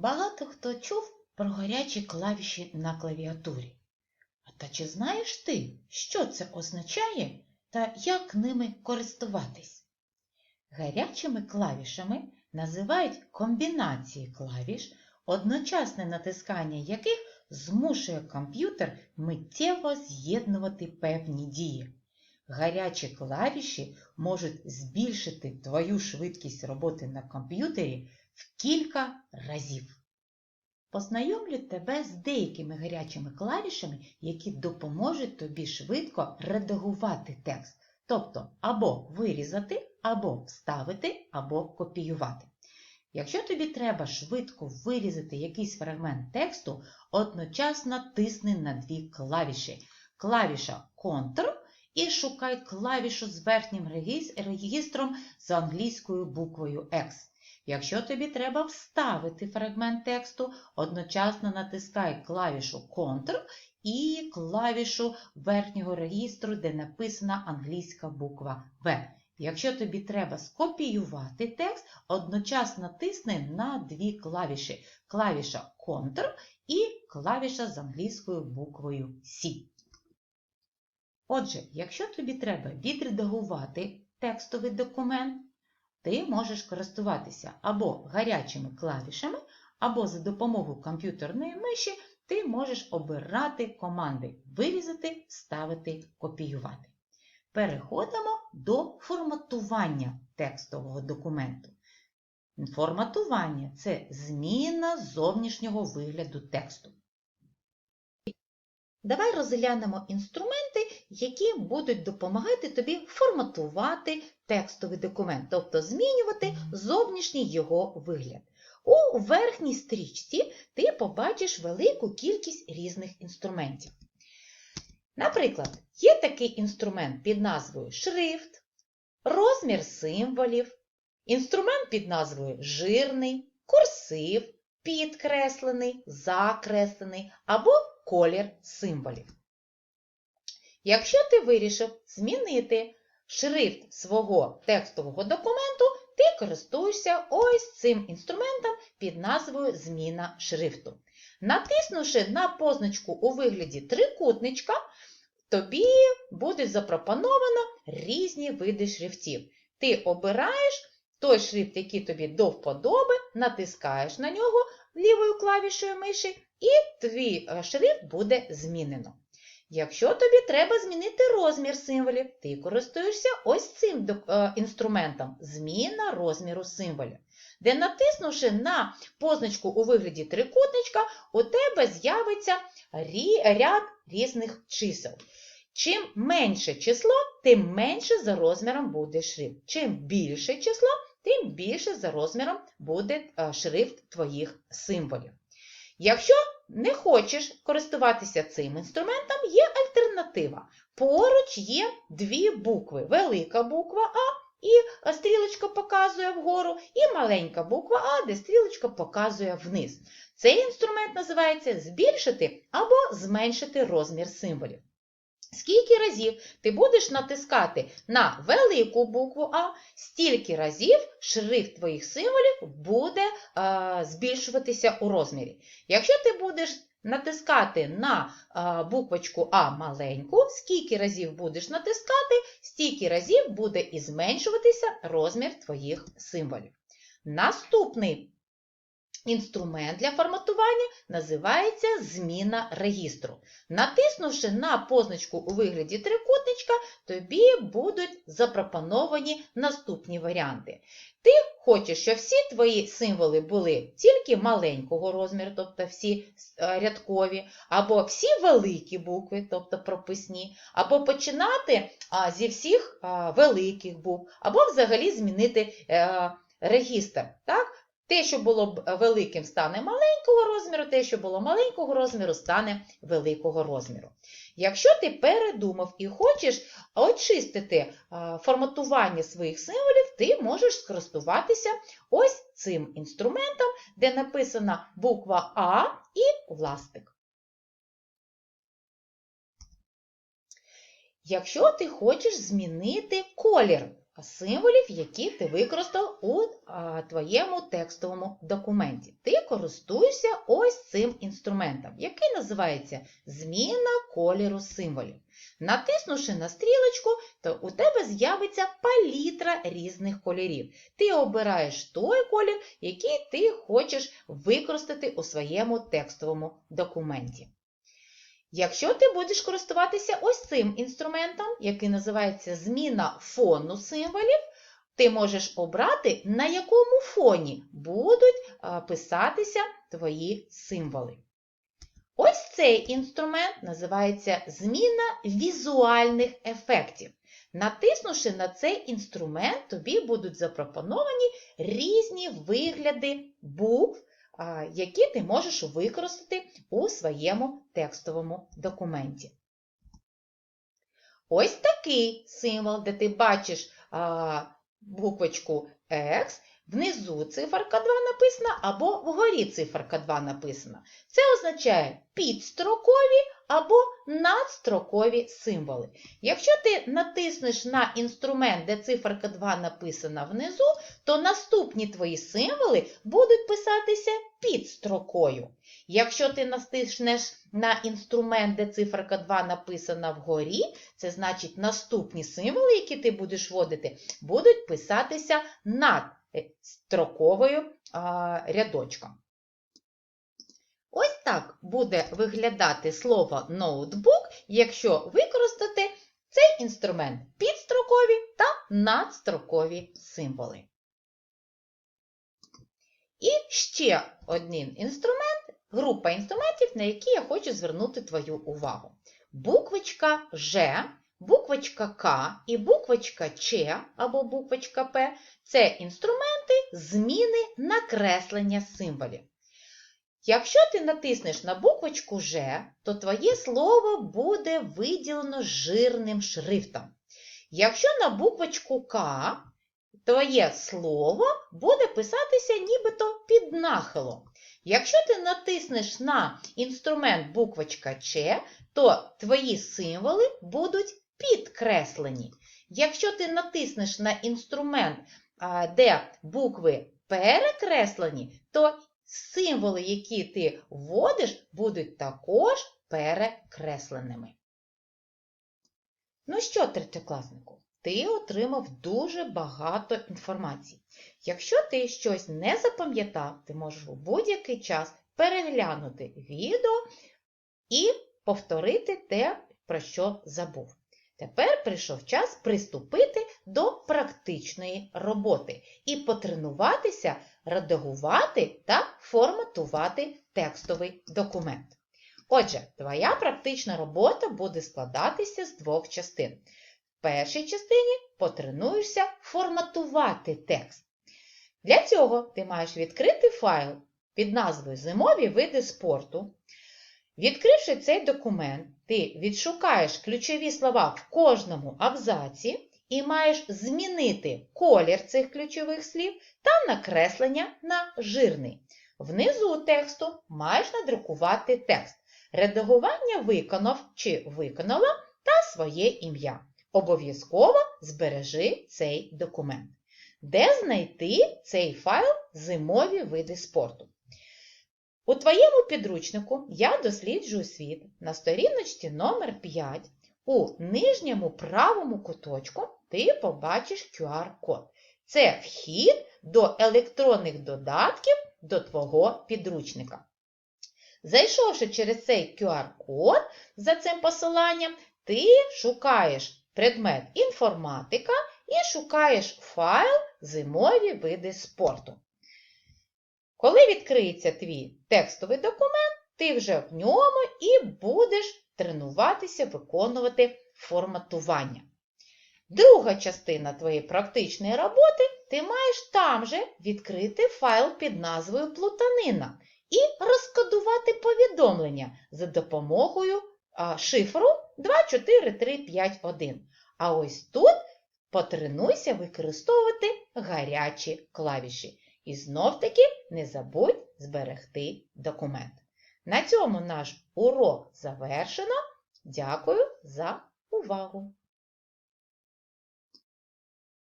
Багато хто чув про гарячі клавіші на клавіатурі. А та чи знаєш ти, що це означає та як ними користуватись? Гарячими клавішами називають комбінації клавіш, одночасне натискання яких змушує комп'ютер миттєво з'єднувати певні дії. Гарячі клавіші можуть збільшити твою швидкість роботи на комп'ютері в кілька разів. Познайомлю тебе з деякими гарячими клавішами, які допоможуть тобі швидко редагувати текст, тобто або вирізати, або вставити, або копіювати. Якщо тобі треба швидко вирізати якийсь фрагмент тексту, одночасно тисни на дві клавіші. Клавіша Ctrl і шукай клавішу з верхнім регіс- регістром з англійською буквою X. Якщо тобі треба вставити фрагмент тексту, одночасно натискай клавішу Ctrl і клавішу верхнього регістру, де написана англійська буква В. Якщо тобі треба скопіювати текст, одночасно тисни на дві клавіші. Клавіша Ctrl і клавіша з англійською буквою C. Отже, якщо тобі треба відредагувати текстовий документ, ти можеш користуватися або гарячими клавішами, або за допомогою комп'ютерної миші ти можеш обирати команди вирізати, вставити, копіювати. Переходимо до форматування текстового документу. Форматування це зміна зовнішнього вигляду тексту. Давай розглянемо інструменти, які будуть допомагати тобі форматувати текстовий документ, тобто змінювати зовнішній його вигляд. У верхній стрічці ти побачиш велику кількість різних інструментів. Наприклад, є такий інструмент під назвою шрифт, розмір символів, інструмент під назвою жирний, курсив, підкреслений, закреслений або колір символів. Якщо ти вирішив змінити шрифт свого текстового документу, ти користуєшся ось цим інструментом під назвою Зміна шрифту. Натиснувши на позначку у вигляді трикутничка, тобі буде запропоновано різні види шрифтів. Ти обираєш той шрифт, який тобі до вподоби, натискаєш на нього лівою клавішою миші, і твій е, шрифт буде змінено. Якщо тобі треба змінити розмір символів, ти користуєшся ось цим е, інструментом зміна розміру символів, де натиснувши на позначку у вигляді трикутничка, у тебе з'явиться ряд різних чисел. Чим менше число, тим менше за розміром буде шрифт. Чим більше число, тим більше за розміром буде е, шрифт твоїх символів. Якщо не хочеш користуватися цим інструментом, є альтернатива. Поруч є дві букви: велика буква А і стрілочка показує вгору, і маленька буква А, де стрілочка показує вниз. Цей інструмент називається збільшити або зменшити розмір символів. Скільки разів ти будеш натискати на велику букву А, стільки разів шрифт твоїх символів буде е, збільшуватися у розмірі. Якщо ти будеш натискати на е, буквочку А маленьку, скільки разів будеш натискати, стільки разів буде і зменшуватися розмір твоїх символів. Наступний інструмент для форматування називається зміна регістру. Натиснувши на позначку у вигляді трикутничка, тобі будуть запропоновані наступні варіанти. Ти хочеш, щоб всі твої символи були тільки маленького розміру, тобто всі е, рядкові, або всі великі букви, тобто прописні, або починати зі всіх великих букв, або взагалі змінити е, регістр. Так? Те, що було великим, стане маленького розміру, те, що було маленького розміру, стане великого розміру. Якщо ти передумав і хочеш очистити форматування своїх символів, ти можеш скористуватися ось цим інструментом, де написана буква А і ластик. Якщо ти хочеш змінити колір символів, які ти використав у твоєму текстовому документі. Ти користуєшся ось цим інструментом, який називається зміна кольору символів. Натиснувши на стрілочку, то у тебе з'явиться палітра різних кольорів. Ти обираєш той колір, який ти хочеш використати у своєму текстовому документі. Якщо ти будеш користуватися ось цим інструментом, який називається зміна фону символів, ти можеш обрати, на якому фоні будуть писатися твої символи. Ось цей інструмент називається зміна візуальних ефектів. Натиснувши на цей інструмент, тобі будуть запропоновані різні вигляди букв, які ти можеш використати у своєму текстовому документі. Ось такий символ, де ти бачиш а, буквочку X, внизу циферка 2 написана або вгорі циферка 2 написана. Це означає підстрокові або надстрокові символи. Якщо ти натиснеш на інструмент, де циферка 2 написана внизу, то наступні твої символи будуть писатися під строкою. Якщо ти натиснеш на інструмент, де циферка 2 написана вгорі, це значить наступні символи, які ти будеш вводити, будуть писатися над е, строковою рядочком. Буде виглядати слово ноутбук, якщо використати цей інструмент підстрокові та надстрокові символи. І ще один інструмент, група інструментів, на які я хочу звернути твою увагу. Буквочка Ж, буквочка К і буквочка Ч або буквочка П це інструменти зміни накреслення символів. Якщо ти натиснеш на буквочку Ж, то твоє слово буде виділено жирним шрифтом. Якщо на буквочку К, твоє слово буде писатися нібито під нахилом. Якщо ти натиснеш на інструмент буквочка Ч, то твої символи будуть підкреслені. Якщо ти натиснеш на інструмент, де букви перекреслені, то символи, які ти вводиш, будуть також перекресленими. Ну що, третьокласнику, ти отримав дуже багато інформації. Якщо ти щось не запам'ятав, ти можеш у будь-який час переглянути відео і повторити те, про що забув. Тепер прийшов час приступити до практичної роботи і потренуватися редагувати та форматувати текстовий документ. Отже, твоя практична робота буде складатися з двох частин. В першій частині потренуєшся форматувати текст. Для цього ти маєш відкрити файл під назвою Зимові види спорту. Відкривши цей документ, ти відшукаєш ключові слова в кожному абзаці і маєш змінити колір цих ключових слів та накреслення на жирний. Внизу тексту маєш надрукувати текст. Редагування виконав чи виконала та своє ім'я. Обов'язково збережи цей документ. Де знайти цей файл зимові види спорту? У твоєму підручнику Я досліджую світ на сторіночці номер 5 у нижньому правому куточку ти побачиш QR-код. Це вхід до електронних додатків до твого підручника. Зайшовши через цей QR-код за цим посиланням, ти шукаєш предмет інформатика і шукаєш файл зимові види спорту. Коли відкриється твій текстовий документ, ти вже в ньому і будеш тренуватися виконувати форматування. Друга частина твоєї практичної роботи ти маєш там же відкрити файл під назвою Плутанина і розкодувати повідомлення за допомогою шифру 24351. А ось тут потренуйся використовувати гарячі клавіші. І знов-таки не забудь зберегти документ. На цьому наш урок завершено. Дякую за увагу!